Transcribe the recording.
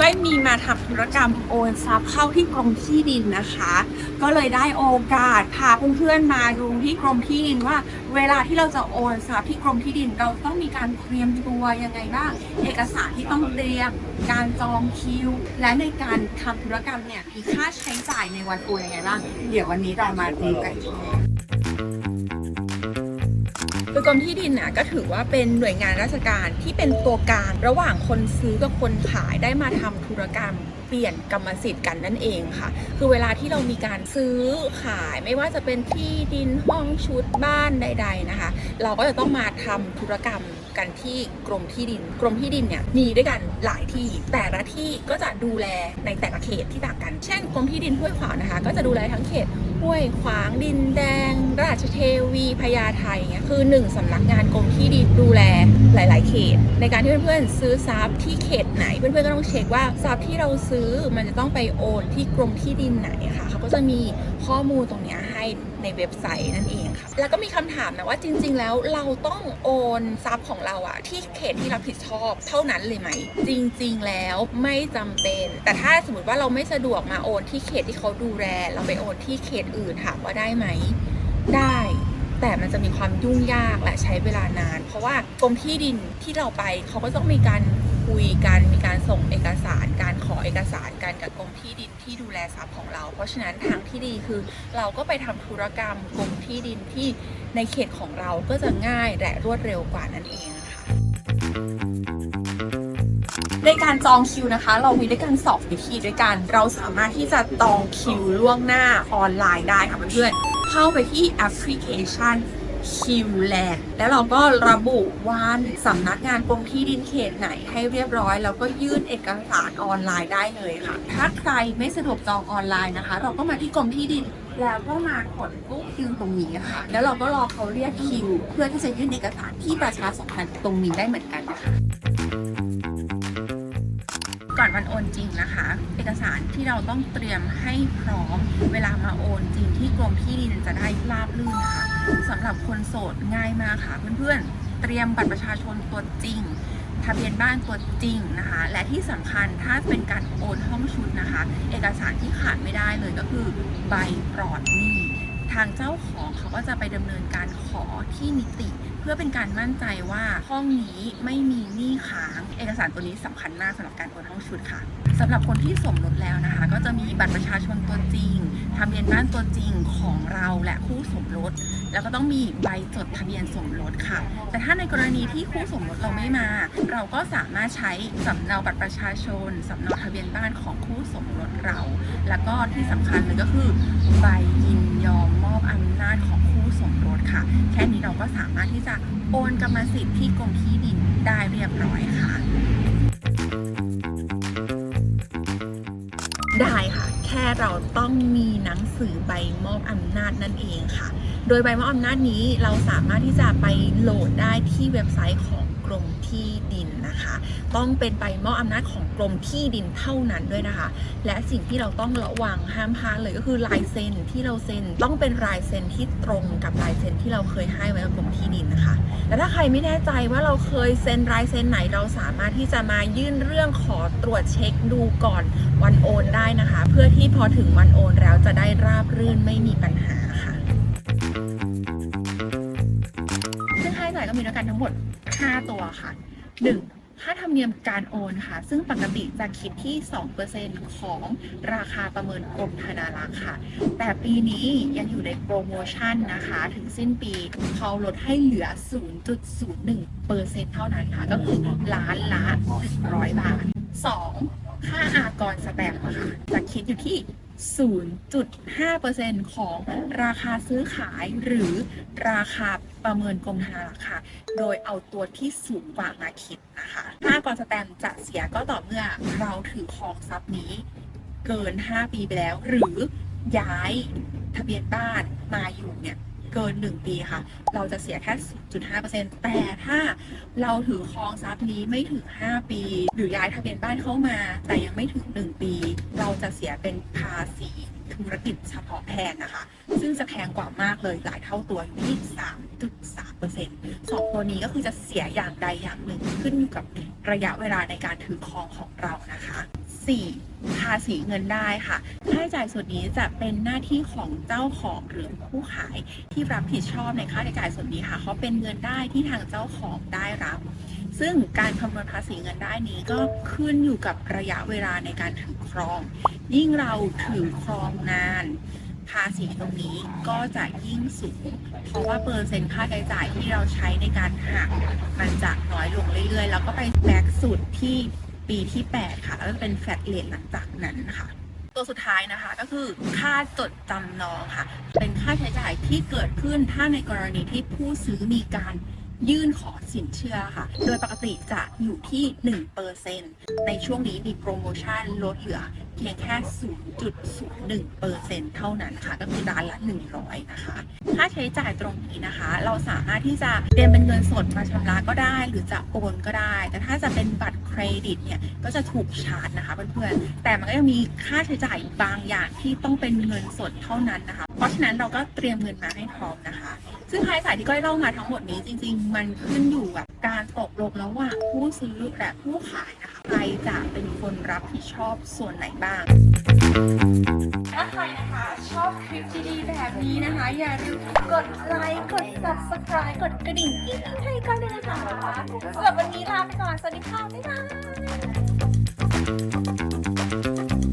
ก้อยมีมาทำธุรกรรมโอนทรัพย์เข้าที่กรมที่ดินนะคะ ก็เลยได้โอกาสพาเพื่อนๆมาดูที่กรมที่ดินว่า เวลาที่เราจะโอนทรัพย์ที่กรมที่ดินเราต้องมีการเตรียมตัวยังไงบ้าง เอกสารที่ต้องเตรียมการจองคิว และในการทำธุรกรรมเนี่ยมีค่าใช้จ่ายในวันโอนยังไงบ้าง เดี๋ยววันนี้เรามาดูกัน คือกรมที่ดินน่ะก็ถือว่าเป็นหน่วยงานราชการที่เป็นตัวกลางระหว่างคนซื้อกับคนขายได้มาทำธุรกรรมเปลี่ยนกรรมสิทธิ์กันนั่นเองค่ะ คือเวลาที่เรามีการซื้อขายไม่ว่าจะเป็นที่ดินห้องชุดบ้านใด ๆนะคะ เราก็จะต้องมาทำธุรกรรม กันที่กรมที่ดิน กรมที่ดินเนี่ยมีด้วยกันหลายที่ แต่ละที่ก็จะดูแลในแต่ละเขตที่ต่างกัน เช่น กรมที่ดินห้วยขวางนะคะ ก็จะดูแลทั้งเขตห้วยขวางดินแดง ราชเทวีพญาไทเงี้ยคือหนึ่งสำนักงานกรมที่ดินดูแลหลาย ๆ เขต ในการที่เพื่อนๆซื้อทรัพย์ที่เขตไหนเพื่อนๆก็ต้องเช็คว่าทรัพย์ที่เราซื้อมันจะต้องไปโอนที่กรมที่ดินไหนค่ะเขาก็จะมีข้อมูลตรงเนี้ย ในเว็บไซต์นั่นเองค่ะ แล้วก็มีคำถามนะว่าจริง ๆ แล้วเราต้องโอนทรัพย์ของเราอะที่เขตที่รับผิดชอบเท่านั้นเลยไหม จริง ๆ แล้วไม่จำเป็น แต่ถ้าสมมติว่าเราไม่สะดวกมาโอนที่เขตที่เขาดูแล เราไปโอนที่เขตอื่นถามว่าได้ไหม ได้แต่มันจะมีความยุ่งยากและใช้เวลานาน เพราะว่ากรมที่ดินที่เราไปเขาก็ต้องมีการ คุยกันมีการส่งเอกสาร การขอเอกสารกันกับกรมที่ดินที่ดูแลทรัพย์ของเรา เพราะฉะนั้นทางที่ดีคือเราก็ไปทำธุรกรรมกรมที่ดินที่ในเขตของเราก็จะง่ายและรวดเร็วกว่านั่นเองค่ะในการจองคิวนะคะ เรามีด้วยกันสองวิธีด้วยกัน เราสามารถที่จะจองคิวล่วงหน้าออนไลน์ได้ค่ะเพื่อนๆเข้าไปที่แอปพลิเคชัน คิวแลนแล้วเราก็ระบุวันสำนักงานกรมที่ดินเขตไหนให้เรียบร้อย แล้วก็ยื่นเอกสารออนไลน์ได้เลยค่ะ ถ้าใครไม่สะดวกจองออนไลน์นะคะ เราก็มาที่กรมที่ดินแล้วก็มากดปุ๊บคิวตรงนี้ค่ะ แล้วเราก็รอเขาเรียกคิว เพื่อที่จะยื่นเอกสารที่ประชาสัมพันธ์ตรงนี้ได้เหมือนกันนะคะก่อน วันโอนจริงนะคะ เอกสารที่เราต้องเตรียมให้พร้อมเวลามาโอนจริงที่กรมที่ดินจะได้ราบรื่นนะคะสำหรับคนโสดง่ายมากค่ะเพื่อนๆ เตรียมบัตรประชาชนตัวจริง ทะเบียนบ้านตัวจริงนะคะ และที่สำคัญถ้าเป็นการโอนห้องชุดนะคะ เอกสารที่ขาดไม่ได้เลยก็คือใบปลอดหนี้ ทางเจ้าของเขาก็จะไปดำเนินการขอที่นิติ เพื่อเป็นการมั่นใจว่าห้องนี้ไม่มีหนี้ค้าง เอกสารตัวนี้สำคัญมากสำหรับการโอนห้องชุดค่ะสำหรับคนที่สมรสแล้วนะคะ ก็จะมีบัตรประชาชนตัวจริง ทะเบียนบ้านตัวจริงของเราและคู่สมรส แล้วก็ต้องมีใบจดทะเบียนสมรสค่ะ แต่ถ้าในกรณีที่คู่สมรสเราไม่มา เราก็สามารถใช้สำเนาบัตรประชาชนสำเนาทะเบียนบ้านของคู่สมรสเรา แล้วก็ที่สำคัญเลยก็คือใบยินยอมมอบอำนาจของคู่สมรสค่ะ แค่นี้เราก็สามารถที่จะโอนกรรมสิทธิ์ที่กรมที่ดินได้เรียบร้อยค่ะ ได้ค่ะ เราต้องมีหนังสือใบมอบอำนาจนั่นเองค่ะ โดยใบมอบอำนาจนี้เราสามารถที่จะไปโหลดได้ที่เว็บไซต์ของกรมที่ดินนะคะ ต้องเป็นใบมอบอำนาจของกรมที่ดินเท่านั้นด้วยนะคะ และสิ่งที่เราต้องระวังห้ามพลาดเลยก็คือลายเซ็นที่เราเซ็นต้องเป็นลายเซ็นที่ตรงกับลายเซ็นที่เราเคยให้ไว้กับกรมที่ดินนะคะและถ้าใครไม่แน่ใจว่าเราเคยเซ็นลายเซ็นไหนเราสามารถที่จะมายื่นเรื่องขอตรวจเช็คดูก่อนวันโอนได้นะคะ เพื่อที่พอถึงวันโอนแล้วจะได้ราบรื่นไม่มีปัญหา หมด 5 ตัวค่ะ 1. ค่าธรรมเนียมการโอนค่ะ ซึ่งปกติจะคิดที่ 2%ของราคาประเมินกรมธนารักษ์ค่ะ แต่ปีนี้ยังอยู่ในโปรโมชั่นนะคะ ถึงสิ้นปีเขาลดให้เหลือ 0.01%เท่านั้นค่ะ ก็คือล้านละ100 บาท 2. ค่าอากรสแตมป์ค่ะจะคิดอยู่ที่ 0.5%ของราคาซื้อขายหรือราคาประเมินกรมธนารักษ์ค่ะ โดยเอาตัวที่สูงกว่ามาคิดนะคะ ค่ากรสแตมจะเสียก็ต่อเมื่อเราถือครองทรัพย์นี้เกิน 5 ปีไปแล้ว หรือย้ายทะเบียนบ้านมาอยู่เนี่ย เกิน 1 ปีค่ะ เราจะเสียแค่ 0.5%แต่ถ้าเราถือครองทรัพย์นี้ไม่ถึง 5 ปี หรือย้ายทะเบียนบ้านเข้ามา แต่ยังไม่ถึง 1 ปี เราจะเสียเป็นภาษีธุรกิจเฉพาะแทนนะคะ ซึ่งจะแพงกว่ามากเลยหลายเท่าตัวอยู่ที่3.3%สองตัวนี้ก็คือจะเสียอย่างใดอย่างหนึ่งขึ้นอยู่กับระยะเวลาในการถือครองของเรานะคะ 4. ภาษีเงินได้ค่ะาใช้จ่ายส่วนนี้จะเป็นหน้าที่ของเจ้าของหรือผู้ขายที่รับผิดชอบในค่าใช้จ่ายส่วนนี้ค่ะเขาเป็นเงินได้ที่ทางเจ้าของได้รับ ซึ่งการคำนวณภาษีเงินได้นี้ก็ขึ้นอยู่กับระยะเวลาในการถือครอง ยิ่งเราถือครองนานภาษีตรงนี้ก็จะยิ่งสูง เพราะว่าเปอร์เซ็นต์ค่าใช้จ่ายที่เราใช้ในการหักมันจะน้อยลงเรื่อยๆ แล้วก็ไปแบ็กสุดที่ปีที่ 8 ค่ะ แล้วเป็นแฟลตเลทหลังจากนั้นนะคะ ตัวสุดท้ายนะคะก็คือค่าจดจำนองค่ะ เป็นค่าใช้จ่ายที่เกิดขึ้นถ้าในกรณีที่ผู้ซื้อมีการ ยื่นขอสินเชื่อค่ะ โดยปกติจะอยู่ที่ 1%ในช่วงนี้มีโปรโมชั่นลดเหลือเพียงแค่ 0.01%เท่านั้นค่ะ ก็คือร้านละ 100 นะคะ ค่าใช้จ่ายตรงนี้นะคะ เราสามารถที่จะเตรียมเป็นเงินสดมาชำระก็ได้ หรือจะโอนก็ได้ แต่ถ้าจะเป็นบัตรเครดิตเนี่ยก็จะถูกชาร์จนะคะเพื่อนๆ แต่มันก็ยังมีค่าใช้จ่ายบางอย่างที่ต้องเป็นเงินสดเท่านั้นนะคะ เพราะฉะนั้นเราก็เตรียมเงินมาให้พร้อมนะคะ ซึ่งค่าใช้จ่ายที่ก้อยเล่ามาทั้งหมดนี้จริง ๆมันขึ้นอยู่กับการตกลงระหว่างผู้ซื้อและผู้ขายนะคะใครจะเป็นคนรับผิดชอบส่วนไหนบ้างถ้าใครนะคะชอบคลิปดีๆแบบนี้นะคะ อย่าลืมกดไลค์กด subscribe กดกระดิ่งกิ๊งให้กันด้วยนะคะสำหรับวันนี้ลาไปก่อน สวัสดีค่ะ บ๊ายบาย